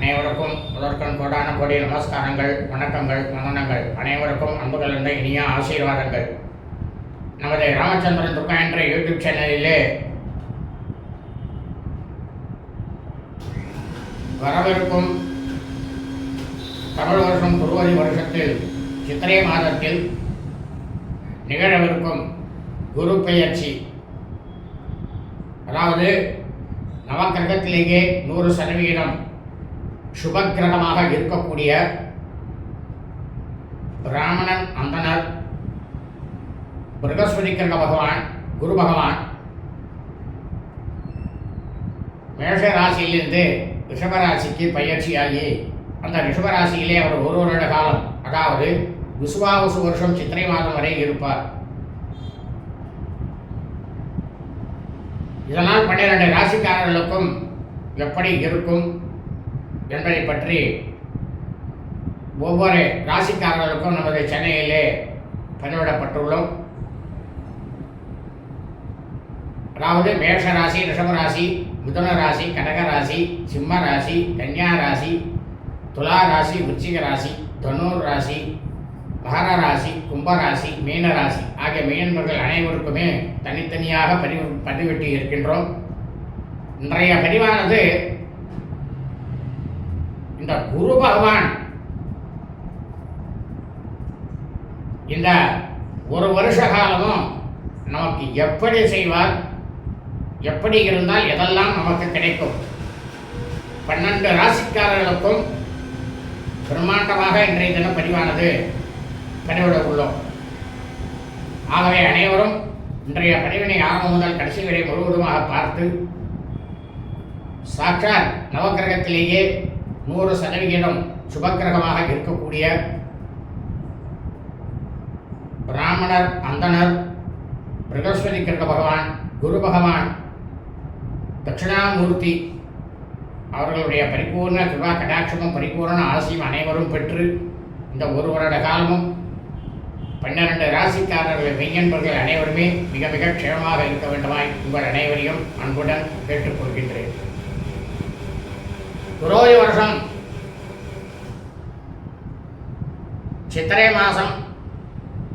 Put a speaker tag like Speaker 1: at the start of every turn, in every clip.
Speaker 1: அனைவருக்கும் முதற்கண் கோடான கோடி நமஸ்காரங்கள் வணக்கங்கள் வந்தனங்கள் அனைவருக்கும் அன்பு கலந்த இனிய ஆசீர்வாதங்கள். நமது ராமச்சந்திரன் துர்கா என்ற யூடியூப் சேனலிலே வரவிருக்கும் தமிழ் வருஷம் குருவதி வருஷத்தில் சித்திரை மாதத்தில் நிகழவிருக்கும் குரு பெயர்ச்சி. அதாவது நவக்கிரகத்திலேயே நூறு சதவிகிதம். சுபகிரகமாக இருக்கக்கூடிய பிராமணன் அந்தனர் பிரகஸ்பதி கிரக பகவான் குரு பகவான் மேஷ ராசியிலிருந்து ரிஷபராசிக்கு பயிற்சியாகி அந்த ரிஷபராசியிலே அவர் ஒரு வருட காலம் அதாவது விசுவாவசு வருஷம் சித்திரை மாதம் வரை இருப்பார். இதனால் பன்னிரண்டு ராசிக்காரர்களுக்கும் எப்படி இருக்கும்? என்பதை பற்றி ஒவ்வொரு ராசிக்காரர்களுக்கும் நமது சென்னையிலே பதிவிடப்பட்டுள்ளோம் அதாவது மேஷ ராசி ரிஷப ராசி மிதுன ராசி கடக ராசி சிம்ம ராசி கன்னியா ராசி துலா ராசி விருச்சிக ராசி தனுர் ராசி மகர ராசி கும்பராசி மீன ராசி ஆகிய மீனவர்கள் அனைவருக்குமே தனித்தனியாக பதிவு பதிவிட்டு இருக்கின்றோம். இன்றைய பதிவானது இந்த குரு பகவான் இந்த ஒரு வருஷ காலமும் நமக்கு எப்படி செய்வார்? எப்படி இருந்தால் எதெல்லாம் நமக்கு கிடைக்கும்? பன்னெண்டு ராசிக்காரர்களுக்கும் பிரம்மாண்டமாக இன்றைய தினம் பதிவானது. பதிவிட உள்ளோம். ஆகவே அனைவரும் இன்றைய பதிவினை ஆரம்பம் முதல் கடைசி வரை முழுவதுமாக பார்த்து சாட்சாத் நவக்கிரகத்திலேயே நூறு சதவிகிதம் சுபக்கிரகமாக இருக்கக்கூடிய பிராமணர் அந்தனர் பிரகஸ்வதி கிரக பகவான் குரு பகவான் தட்சிணாமூர்த்தி அவர்களுடைய பரிபூர்ண கிருபா கடாட்சமும் பரிபூர்ண ஆசையும் அனைவரும் பெற்று இந்த ஒரு வருட காலமும் பன்னிரண்டு ராசிக்காரர்கள் மெய்யன்பர்கள் அனைவருமே மிக மிக க்ஷேமமாக இருக்க வேண்டுமாய் உங்கள் அனைவரையும் அன்புடன் கேட்டுக்கொள்கின்றேன். குரோதி வருஷம் சித்திரை மாதம்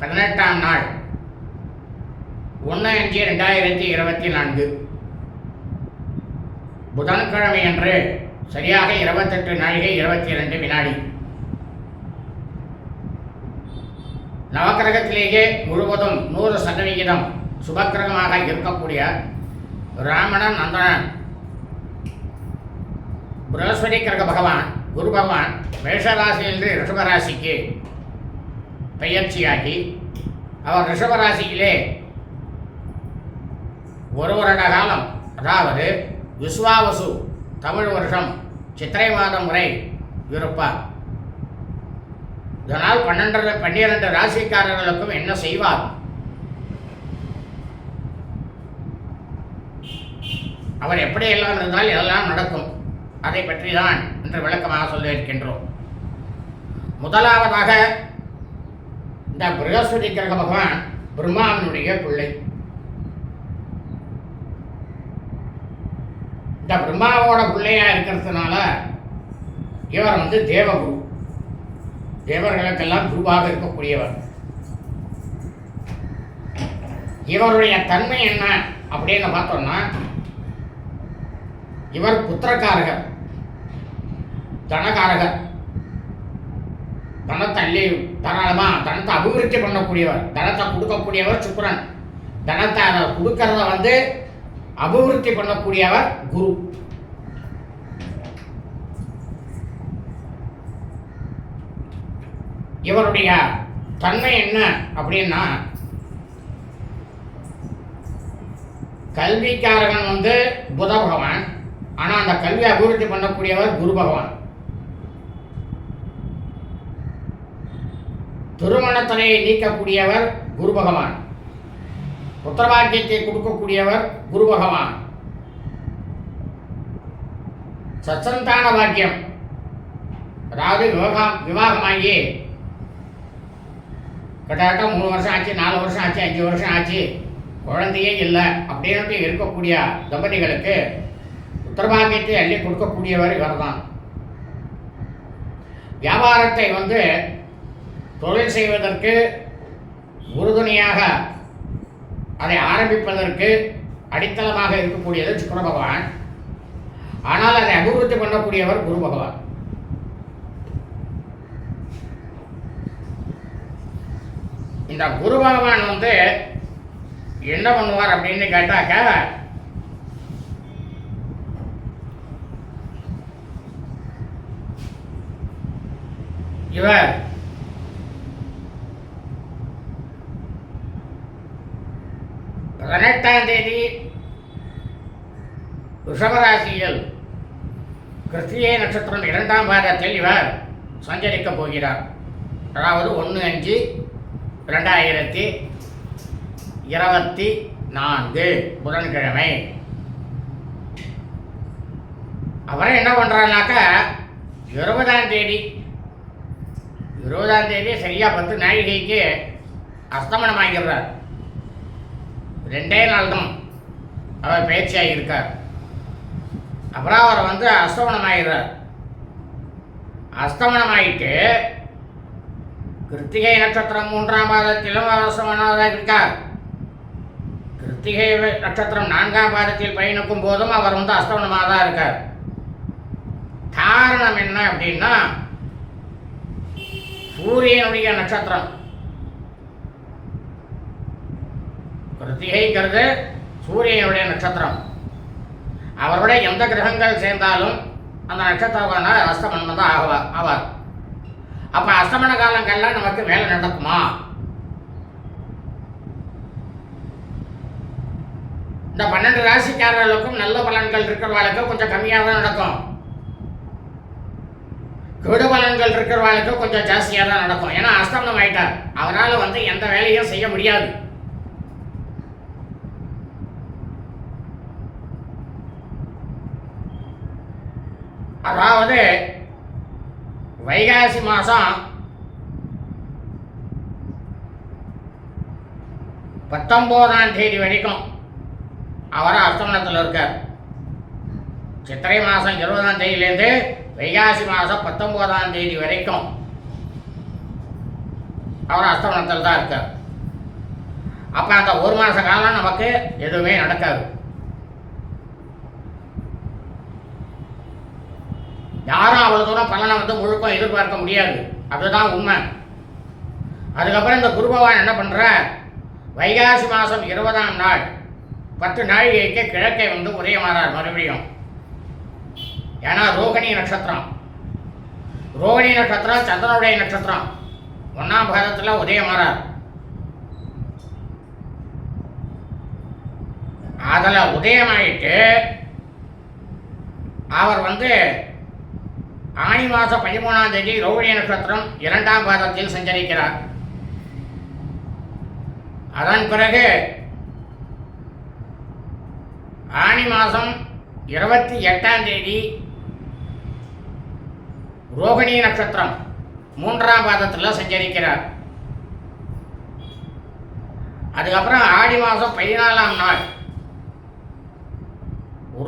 Speaker 1: பதினெட்டாம் நாள்। ஒன்று அஞ்சு ரெண்டாயிரத்தி இருபத்தி நான்கு। புதன்கிழமை அன்று சரியாக இருபத்தெட்டு நாழிகை இருபத்தி ரெண்டு வினாடி। நவக்கிரகத்திலேயே முழுவதும் நூறு சதவிகிதம் சுபக்கிரகமாக இருக்கக்கூடிய ராமணன் நந்தனன் பிரகஸ்பதி கிரக பகவான் குரு பகவான் மேஷராசியிலிருந்து ரிஷபராசிக்கு பெயர்ச்சியாகி அவர் ரிஷபராசியிலே ஒரு வருட காலம் அதாவது விஸ்வாவசு தமிழ் வருஷம் சித்திரை மாதம் வரை இருப்பார். இதனால் பன்னெண்டு பன்னிரண்டு ராசிக்காரர்களுக்கும் என்ன செய்வார்? அவர் எப்படியெல்லாம் இருந்தால் இதெல்லாம் நடக்கும். அதை பற்றி தான் இன்று விளக்கமாக சொல்ல இருக்கின்றோம் முதலாவதாக இந்த பிரகஸ்பதி கிரக பகவான் பிரம்மாவினுடைய பிள்ளை. இந்த பிரம்மாவோட பிள்ளையா இருக்கிறதுனால இவர் வந்து தேவகுரு. தேவர்களுக்கெல்லாம் குருவாக இருக்கக்கூடியவர். இவருடைய தன்மை என்ன அப்படின்னு பார்த்தோம்னா இவர் புத்திரக்காரகர். தனகாரகர். தனத்தை அள்ளி தாராளமா தனத்தை அபிவிருத்தி பண்ணக்கூடியவர் தனத்தை கொடுக்கக்கூடியவர் சுக்கரன். தனத்தை கொடுக்கறத வந்து அபிவிருத்தி பண்ணக்கூடியவர் குரு. இவருடைய தன்மை என்ன அப்படின்னா கல்விக்காரகன் வந்து புத பகவான் ஆனால் அந்த கல்வியை அபிவிருத்தி பண்ணக்கூடியவர் குரு பகவான். திருமணத்தனையை நீக்கக்கூடியவர் குரு பகவான் புத்திரபாக்கியத்தை கொடுக்கக்கூடியவர் குரு பகவான் சச்சந்தான பாக்கியம். அதாவது விவாகம் விவாகமாகி கிட்டத்தட்ட மூணு வருஷம் ஆச்சு நாலு வருஷம் ஆச்சு அஞ்சு வருஷம் ஆச்சு. குழந்தையே இல்லை அப்படின்ட்டு இருக்கக்கூடிய தம்பதிகளுக்கு உத்தரபாகியத்தை அள்ளி கொடுக்கக்கூடியவர் இவர் தான் வியாபாரத்தை வந்து தொழில் செய்வதற்கு உறுதுணையாக அதை ஆரம்பிப்பதற்கு அடித்தளமாக இருக்கக்கூடியது சுக்கர பகவான். ஆனால் அதை அபிவிருத்தி பண்ணக்கூடியவர் குரு பகவான். இந்த குரு பகவான் வந்து என்ன பண்ணுவார் அப்படின்னு கேட்டாக்க இவர் பதினெட்டாம் தேதி ரிஷபராசியில் கிறிஸ்திய நட்சத்திரம் இரண்டாம் பாதத்தில் இவர் சஞ்சரிக்கப் போகிறார். அதாவது ஒன்று அஞ்சு ரெண்டாயிரத்தி இருபத்தி நான்கு புதன்கிழமை. அவரை என்ன பண்ணுறாருனாக்கா இருபதாம் தேதி இருபதாம் தேதி சரியாக பத்து நாழிகைக்கு அஸ்தமனம் ஆகிடுறார். ரெண்டே நாள் தான் அவர் பேச்சியாக இருக்கார். அப்புறம் அவர் வந்து அஸ்தமனம் ஆகிடுறார் அஸ்தமனம் ஆகிட்டு கிருத்திகை நட்சத்திரம் மூன்றாம் பாதத்திலும் அவசரமானதாக இருக்கார். கிருத்திகை நட்சத்திரம் நான்காம் பாதத்தில் பயணிக்கும் போதும் அவர் வந்து அஸ்தமனமாக தான் இருக்கார். காரணம் என்ன அப்படின்னா சூரியனுடைய நட்சத்திரம். கிருத்திகைங்கிறது சூரியனுடைய நட்சத்திரம். அவருடைய எந்த கிரகங்கள் சேர்ந்தாலும் அந்த நட்சத்திரமான அஸ்தமனம் தான் ஆவார் ஆவார். அப்போ அஸ்தமன காலங்கள்லாம் நமக்கு வேலை நடக்குமா? இந்த பன்னெண்டு ராசிக்காரர்களுக்கும் நல்ல பலன்கள் இருக்கிறவாளுக்கு கொஞ்சம் கம்மியாக தான் நடக்கும். கெடு பலன்கள் இருக்கிறவாளுக்கு கொஞ்சம் ஜாஸ்தியாக தான் நடக்கும். ஏன்னா அஸ்தமனம் ஆயிட்டார். அவரால் வந்து எந்த வேலையும் செய்ய முடியாது. அதாவது வைகாசி மாதம் பத்தொம்போதாம் தேதி வரைக்கும் அவர் அஸ்தமனத்தில் இருக்கார். சித்திரை மாதம் இருபதாம் தேதியிலேருந்து வைகாசி மாதம் பத்தொம்போதாம் தேதி வரைக்கும் அவர் அஸ்தமனத்தில் தான் இருக்கார். அப்போ அந்த ஒரு மாத காலம் நமக்கு எதுவுமே நடக்காது. யாரும் அவ்வளோ தூரம் பலனை வந்து முழுக்கம் எதிர்பார்க்க முடியாது. அதுதான் உண்மை. அதுக்கப்புறம் இந்த குரு பகவான் என்ன பண்ணுற வைகாசி மாதம் இருபதாம் நாள் பத்து நாழிகைக்கு கிழக்கை வந்து உதயமாறார் மறுபடியும். ஏன்னா ரோகிணி நட்சத்திரம். ரோகிணி நட்சத்திரம் சந்திரனுடைய நட்சத்திரம். ஒன்றாம் பாதத்தில் உதயமாறார். அதில் உதயமாயிட்டு அவர் வந்து ஆணி மாதம் பதிமூணாம் தேதி ரோகிணி நட்சத்திரம் இரண்டாம் பாதத்தில் சஞ்சரிக்கிறார். அதன் பிறகு ஆணி மாதம் இருபத்தி எட்டாம் தேதி ரோகிணி நட்சத்திரம் மூன்றாம் பாதத்தில் சஞ்சரிக்கிறார். அதுக்கப்புறம் ஆடி மாதம் பதினாலாம் நாள்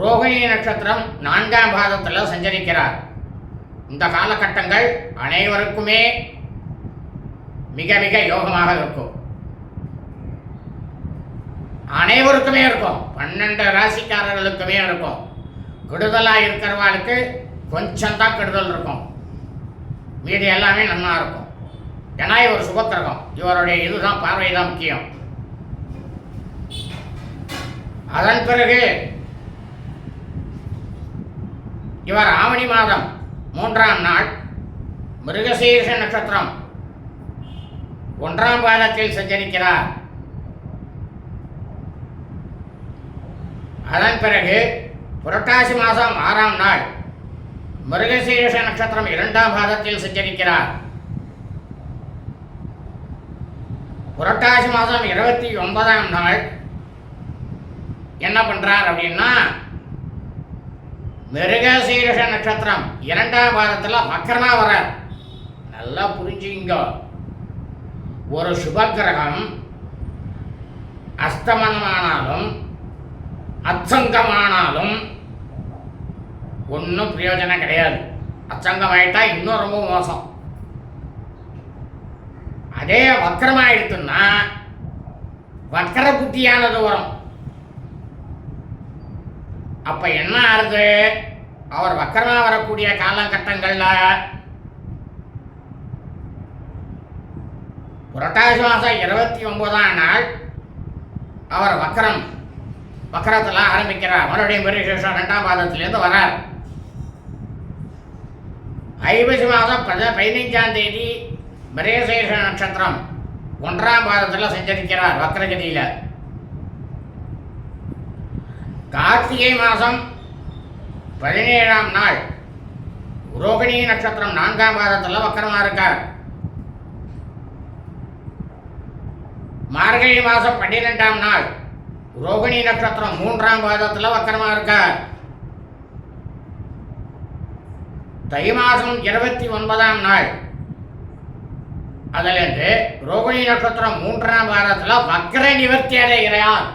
Speaker 1: ரோகிணி நட்சத்திரம் நான்காம் பாதத்தில் சஞ்சரிக்கிறார். இந்த காலகட்டங்கள் அனைவருக்குமே மிக மிக யோகமாக இருக்கும். அனைவருக்குமே இருக்கும். பன்னெண்டு ராசிக்காரர்களுக்குமே இருக்கும். கெடுதலாக இருக்கிறவாளுக்கு கொஞ்சம் தான் கெடுதல் இருக்கும். மீதி எல்லாமே நல்லா இருக்கும். ஏன்னா இவர் சுபத்திரகம் இவருடைய இதுதான் பார்வை தான் முக்கியம். அதன் பிறகு இவர் ஆவணி மாதம் மூன்றாம் நாள் மிருகசீர்ஷ நட்சத்திரம். ஒன்றாம் பாதத்தில் சஞ்சரிக்கிறார். அதன் பிறகு புரட்டாசி மாதம் ஆறாம் நாள் மிருகசீர்ஷ நட்சத்திரம் இரண்டாம் பாதத்தில் சஞ்சரிக்கிறார். புரட்டாசி மாதம் இருபத்தி ஒன்பதாம் நாள் என்ன பண்றார் அப்படின்னா மிருகசீரிஷ நட்சத்திரம் இரண்டாம் பாதத்தில் வக்கரமா வரார் நல்லா புரிஞ்சுங்க. ஒரு சுபக்கிரகம் அஸ்தமனமானாலும் அச்சங்கமானாலும் ஒன்றும் பிரயோஜனம் கிடையாது. அச்சங்கமாயிட்டா இன்னும் ரொம்ப மோசம். அதே வக்கரமாயிடுத்துன்னா வக்கர புத்தியானது வரும். அப்ப என்ன ஆறுது? அவர் வக்கரமா வரக்கூடிய காலகட்டங்கள்ல புரட்டாசி மாதம் இருபத்தி ஒன்பதாம் நாள் அவர் வக்கரம் வக்கரத்தில் ஆரம்பிக்கிறார். மறுபடியும் பெரிய ரெண்டாம் பாதத்திலேருந்து வரார். ஐப்பசி மாதம் பத பதினைஞ்சாம் தேதி மிருகசீர்ஷ நட்சத்திரம் ஒன்றாம் பாதத்தில் சஞ்சரிக்கிறார் வக்ரகதியில் கார்த்திகை மாதம் பதினேழாம் நாள். ரோகிணி நட்சத்திரம் நான்காம் பாதத்தில் வக்கரமாக இருக்கார். மார்கழி மாதம் பன்னிரெண்டாம் நாள். ரோகிணி நட்சத்திரம் மூன்றாம் பாதத்தில் வக்கரமாக இருக்கார். தை மாதம் இருபத்தி ஒன்பதாம் நாள். அதிலிருந்து ரோகிணி நட்சத்திரம் மூன்றாம் பாதத்தில் வக்கர நிவர்த்தி அடைகிறார்.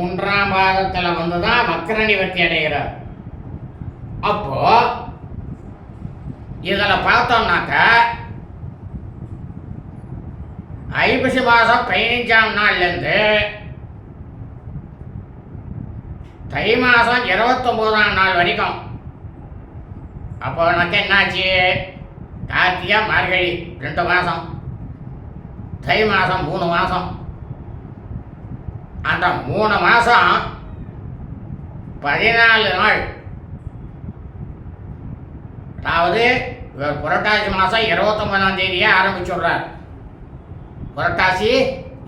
Speaker 1: மூன்றாம் பாதத்தில் வந்து தான் வக்கர நிவர்த்தி அடைகிறார். அப்போ இதில் பார்த்தோம்னாக்க ஐப்பசி மாதம் பதினைஞ்சாம் நாள்லேருந்து தை மாதம் இருபத்தொம்போதாம் நாள் வரைக்கும். அப்போ உனக்கு என்னாச்சு? கார்த்திகை மார்கழி ரெண்டு மாதம். தை மாதம் மூணு மாதம். அந்த மூணு மாதம் பதினாலு நாள். அதாவது இவர் புரட்டாசி மாதம் இருபத்தொம்பதாம் தேதியே ஆரம்பிச்சுடுறார் புரட்டாசி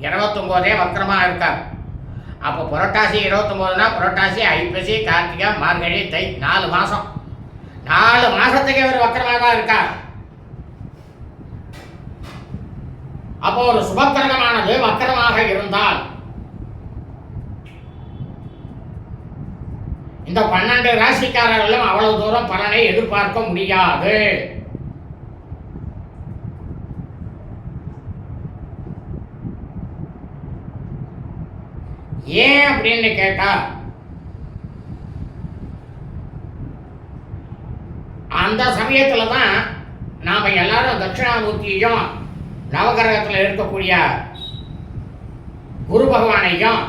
Speaker 1: இருபத்தொம்போதே வக்கரமாக இருக்கார். அப்போ புரட்டாசி இருபத்தொம்போதுனா புரட்டாசி ஐப்பசி கார்த்திகை மார்கழி தை நாலு மாதம் நாலு மாதத்துக்கு இவர் வக்கரமாக தான் இருக்கார். அப்போ ஒரு சுபக்கிரகமானது வக்கரமாக இருந்தால் இந்த பன்னெண்டு ராசிக்காரர்களும் அவ்வளவு தூரம் பலனை எதிர்பார்க்க முடியாது. ஏன் அப்படின்னு கேட்டா அந்த சமயத்துல தான் நாம எல்லாரும் தட்சிணாமூர்த்தியையும் நவகிரகத்தில் இருக்கக்கூடிய குரு பகவானையும்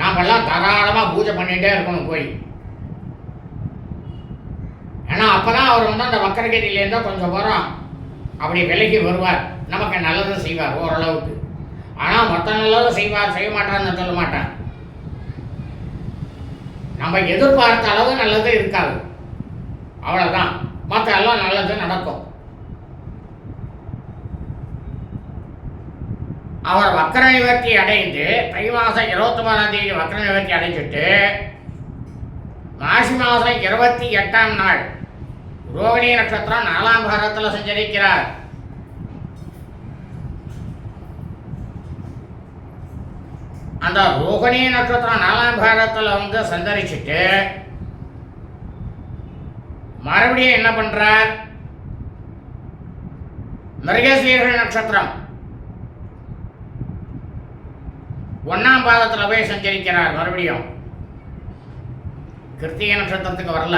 Speaker 1: நாமெல்லாம் தாராளமாக பூஜை பண்ணிகிட்டே இருக்கணும் போய். ஏன்னா அப்போ தான் அவர் வந்து அந்த வக்கரகதியிலேருந்து கொஞ்சம் போகிறோம் அப்படி விலகி வருவார். நமக்கு நல்லதும் செய்வார் ஓரளவுக்கு. ஆனால் மொத்த நல்லதும் செய்வார் செய்ய மாட்டார்னு சொல்ல மாட்டேன். நம்ம எதிர்பார்த்த அளவு நல்லது இருக்காது. அவ்வளோதான் மற்ற எல்லாம் நல்லது நடக்கும். அவர் வக்கர நிவர்த்தி அடைந்து தை மாதம் இருபத்தொன்பதாம் தேதி வக்கர நிவர்த்தி அடைஞ்சிட்டு மாசி மாதம் இருபத்தி எட்டாம் நாள் ரோகிணி நட்சத்திரம் நாலாம் பாகத்தில் சஞ்சரிக்கிறார். அந்த ரோகிணி நட்சத்திரம் நாலாம் பாகத்தில் வந்து சந்தரிச்சுட்டு மறுபடியும் என்ன பண்றார்? மிருகசீரக நட்சத்திரம். ஒன்னாம் பாதத்தில் போய் சஞ்சரிக்கிறார் மறுபடியும். கிருத்திகை நட்சத்திரத்துக்கு வரல.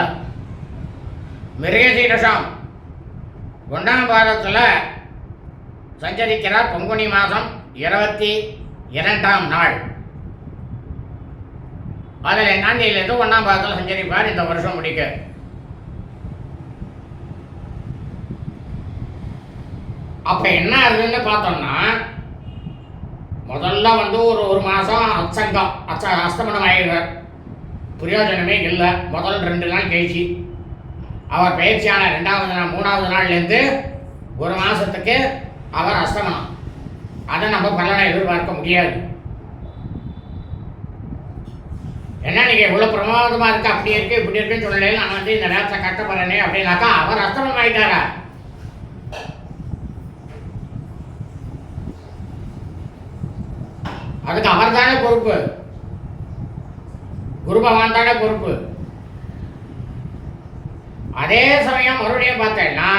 Speaker 1: மிருகசீரசம் ஒன்றாம் பாதத்தில் சஞ்சரிக்கிறார் பங்குனி மாதம் இருபத்தி இரண்டாம் நாள். அதில் நான்கையிலேருந்து ஒன்றாம் பாதத்தில் சஞ்சரிப்பார் இந்த வருஷம் முடிக்க. அப்போ என்ன ஆகுதுன்னு பார்த்தோம்னா முதல்ல வந்து ஒரு ஒரு மாதம் அச்சங்கம். அச்ச அஸ்தமனம் ஆகிடுறார் பிரயோஜனமே இல்லை. முதல் ரெண்டு நாள் கழிச்சு. அவர் பயிற்சியான ரெண்டாவது நாள் மூணாவது நாள்லேருந்து ஒரு மாதத்துக்கு அவர் அஸ்தமனம். அதை நம்ம பலனை எதிர்பார்க்க முடியாது. என்ன நீங்கள் இவ்வளோ பிரமாதமாக இருக்குது அப்படி இருக்குது இப்படி இருக்குன்னு சொல்லல நான் வந்து இந்த நேரத்தை கட்ட அப்படின்னாக்கா அவர் அஸ்தமனம் ஆகிட்டாரா அதுக்கு அவர் தானே பொறுப்பு? குரு பகவான் தானே பொறுப்பு? அதே சமயம் மறுபடியும் பார்த்தேன்னா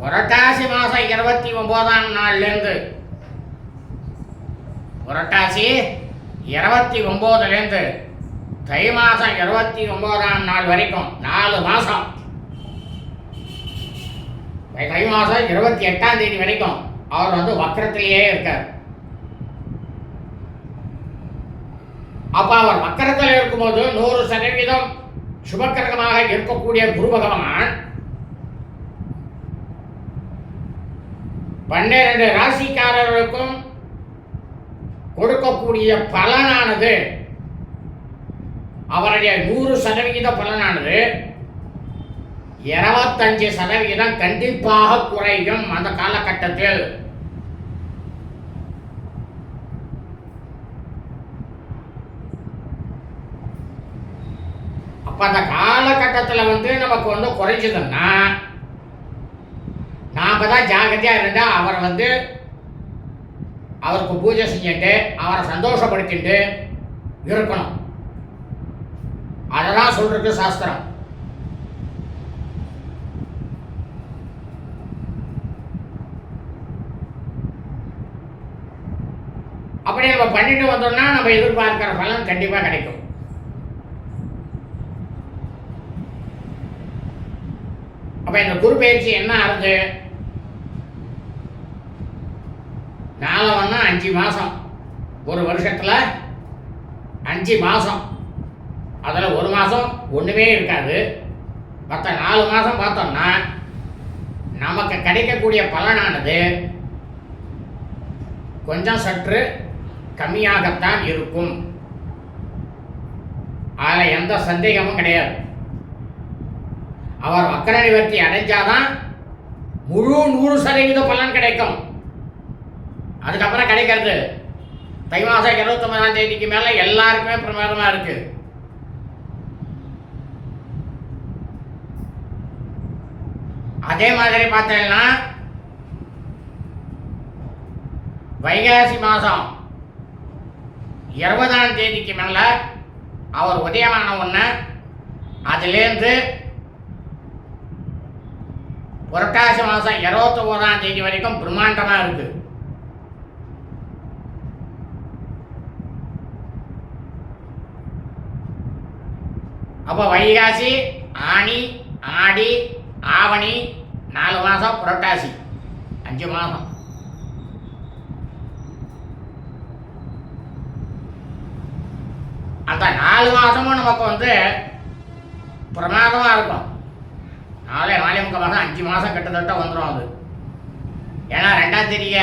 Speaker 1: புரட்டாசி மாதம் இருபத்தி ஒன்பதாம் நாள்லேருந்து புரட்டாசி இருபத்தி ஒம்போதுலேருந்து தை மாதம் இருபத்தி ஒம்போதாம் நாள் வரைக்கும் நாலு மாதம் தை மாதம் இருபத்தி எட்டாம் தேதி வரைக்கும் அவர் வந்து வக்கரத்திலேயே இருக்கார். அப்ப அவர் மக்கரத்தில் இருக்கும்போது நூறு சதவீதம் சுபக்கரகமாக இருக்கக்கூடிய குரு பகவான் பன்னிரண்டு ராசிக்காரர்களுக்கும் கொடுக்கக்கூடிய பலனானது அவருடைய நூறு சதவிகித பலனானது இருபத்தஞ்சு சதவிகிதம் கண்டிப்பாக குறையும் அந்த காலகட்டத்தில். இப்போ அந்த காலகட்டத்தில் வந்து நமக்கு வந்து குறைஞ்சதுன்னா நாம் தான் ஜாகிரதையாக இருந்தால் அவரை வந்து அவருக்கு பூஜை செஞ்சுட்டு அவரை சந்தோஷப்படுத்திட்டு இருக்கணும். அதெல்லாம் சொல்றது சாஸ்திரம். அப்படி நம்ம பண்ணிட்டு வந்தோம்னா நம்ம எதிர்பார்க்கிற பலன் கண்டிப்பாக கிடைக்கும். அப்போ இந்த குரு பயிற்சி என்ன ஆகுது? நாலவன்னா அஞ்சு மாதம் ஒரு வருஷத்துல அஞ்சு மாதம் அதில் ஒரு மாதம் ஒன்றுமே இருக்காது. மற்ற நாலு மாதம் பார்த்தோம்னா நமக்கு கிடைக்கக்கூடிய பலனானது கொஞ்சம் சற்று கம்மியாகத்தான் இருக்கும். அதில் எந்த சந்தேகமும் கிடையாது. அவர் வக்கர நிவர்த்தி அடைஞ்சாதான் முழு நூறு சதவீத பலன் கிடைக்கும். அதுக்கப்புறம் கிடைக்கிறது. தை மாதம் இருபத்தொன்பதாம் தேதிக்கு மேலே எல்லாருக்குமே பிரமாதமாக இருக்கு. அதே மாதிரி பார்த்தீங்கன்னா வைகாசி மாதம் இருபதாம் தேதிக்கு மேலே அவர் உதயமான ஒன்று அதுலேருந்து புரட்டாசி மாதம் இருபத்தி ஓராம் தேதி வரைக்கும் பிரம்மாண்டமாக இருக்கு. அப்போ வைகாசி ஆனி ஆடி ஆவணி நாலு மாதம் புரட்டாசி அஞ்சு மாதம் அந்த நாலு மாதமும் நமக்கு வந்து பிரமாதமாக இருக்கும். நாலே மாதம் அஞ்சு மாதம் கிட்டத்தட்ட வந்துடும் அது. ஏன்னா ரெண்டாம் தெரிய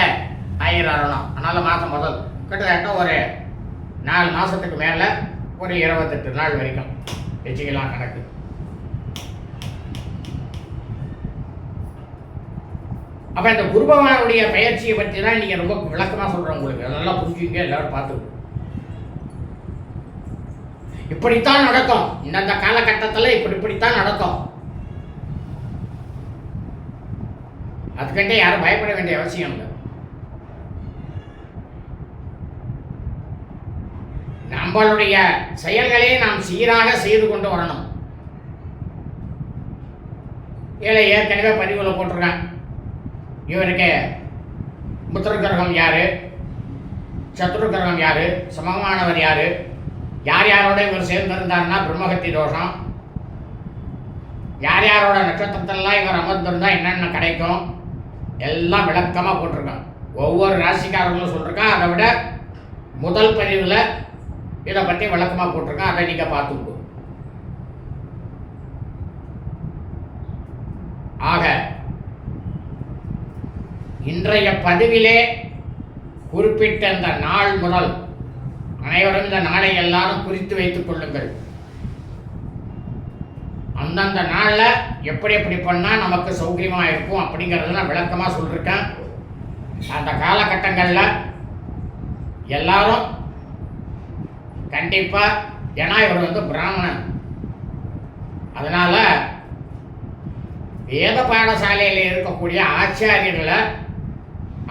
Speaker 1: ஆயிரம் அதனால் மாதம் முதல். கிட்டத்தட்ட ஒரு நாலு மாதத்துக்கு மேலே ஒரு இருபத்தெட்டு நாள் வரைக்கும். வச்சுக்கலாம் கணக்கு. அப்போ இந்த குரு பகவானுடைய பயிற்சியை பற்றி தான் நீங்கள் ரொம்ப விளக்கமாக சொல்கிறேன் உங்களுக்கு. நல்லா புரிஞ்சுங்க எல்லோரும் பார்த்து இப்படித்தான் நடக்கும். இந்தந்த காலகட்டத்தில் இப்படி இப்படித்தான் நடக்கும். அதுக்கிட்ட யாரும் பயப்பட வேண்டிய அவசியம் இல்லை. நம்மளுடைய செயல்களை நாம் சீராக செய்து கொண்டு வரணும். ஏழை ஏற்கனவே பதிவில் போட்டிருக்கேன். இவருக்கு புத்திர கிரகம் யாரு? சத்ரு கிரகம் யாரு? சமமானவர் யாரு? யார் யாரோட இவர் சேர்ந்திருந்தார்னா பிரம்மகத்தி தோஷம். யார் யாரோட நட்சத்திரத்திலாம் இவர் அமர்ந்திருந்தால் என்னென்ன கிடைக்கும்? எல்லாம் விளக்கமாக போட்டிருக்கான். ஒவ்வொரு ராசிக்காரர்களும் சொல்லியிருக்கான் அதை விட முதல் பதிவில் இதை பற்றி விளக்கமாக போட்டிருக்கான் அதை நீங்கள் பார்த்துக்கோ ஆக இன்றைய பதிவிலே குறிப்பிட்ட இந்த நாள் முதல் அனைவரும் இந்த நாளை எல்லாரும் குறித்து வைத்துக் கொள்ளுங்கள். அந்தந்த நாளில் எப்படி எப்படி பண்ணால் நமக்கு சௌகரியமாக இருக்கும் அப்படிங்கிறத நான் விளக்கமாக சொல்லியிருக்கேன் அந்த காலகட்டங்களில் எல்லாரும் கண்டிப்பாக ஏன்னா இவர் வந்து பிராமணன். அதனால் வேத பாடசாலையில் இருக்கக்கூடிய ஆச்சாரியர்களை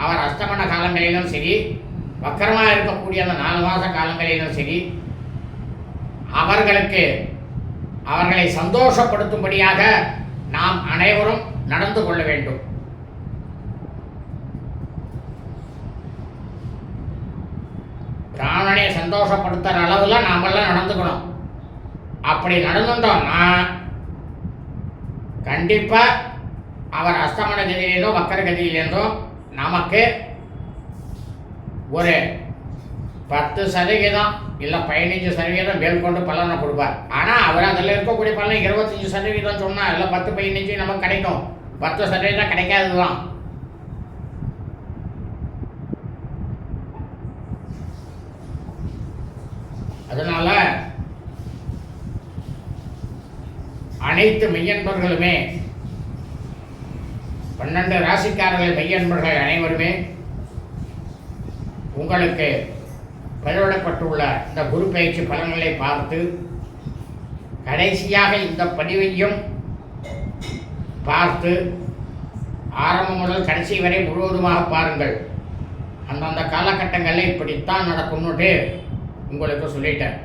Speaker 1: அவர் அஸ்தமன காலங்களிலும் சரி வக்கரமாக இருக்கக்கூடிய அந்த நாலு மாத காலங்களிலும் சரி அவர்களுக்கு அவர்களை சந்தோஷப்படுத்தும்படியாக நாம் அனைவரும் நடந்து கொள்ள வேண்டும். பிராமணனை சந்தோஷப்படுத்துகிற அளவில் நாமெல்லாம் நடந்துக்கணும். அப்படி நடந்துட்டோம்னா கண்டிப்பாக அவர் அஸ்தமன கதியிலேருந்தோ வக்கர கதியிலேருந்தோ நமக்கு ஒரு பத்து சதவீதம் இல்லை பதினைஞ்சு சதவீதம் மேற்கொண்டு பலனை கொடுப்பார். ஆனால் அவர் அதில் இருக்கக்கூடிய பலனை இருபத்தஞ்சி சதவீதம் சொன்னால் இல்லை பத்து பதினஞ்சு நமக்கு கிடைக்கும். பத்து சதவீதம் கிடைக்காது தான் அதனால அனைத்து மெய்யன்பர்களுமே பன்னெண்டு ராசிக்காரர்கள் மெய்யன்பர்கள் அனைவருமே உங்களுக்கு பதிவிடப்பட்டுள்ள இந்த குரு பயிற்சி பலன்களை பார்த்து கடைசியாக இந்த பதிவையும் பார்த்து ஆரம்பம் முதல் கடைசி வரை முழுவதுமாக பாருங்கள். அந்தந்த காலகட்டங்களில் இப்படித்தான் நடக்கும்னுட்டு உங்களுக்கு சொல்லிட்டேன்.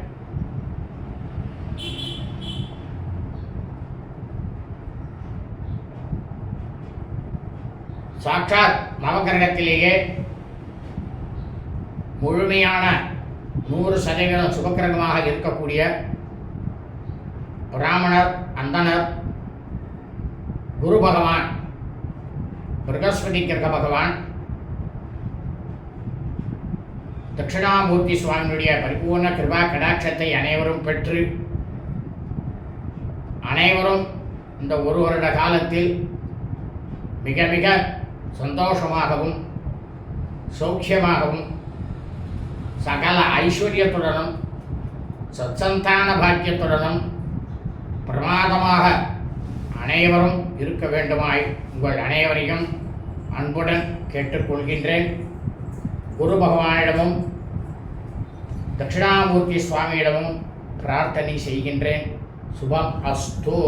Speaker 1: சாட்சாத் நவகிரகத்திலேயே முழுமையான நூறு சதவீதம் சுபக்கிரகமாக இருக்கக்கூடிய பிராமணர் அந்தனர் குரு பகவான் பிரகஸ்பதி கிரக பகவான் தட்சிணாமூர்த்தி சுவாமியுடைய பரிபூர்ண கிருபா கடாட்சத்தை அனைவரும் பெற்று அனைவரும் இந்த ஒரு வருட காலத்தில் மிக மிக சந்தோஷமாகவும் சௌக்கியமாகவும் சகல ஐஸ்வர்யத்துடனும் சத்சந்தான பாக்கியத்துடனும் பிரமாதமாக அனைவரும் இருக்க வேண்டுமாய் உங்கள் அனைவரையும் அன்புடன் கேட்டுக்கொள்கின்றேன். குரு பகவானிடமும் தட்சிணாமூர்த்தி சுவாமியிடமும் பிரார்த்தனை செய்கின்றேன். சுபம் அஸ்தோ.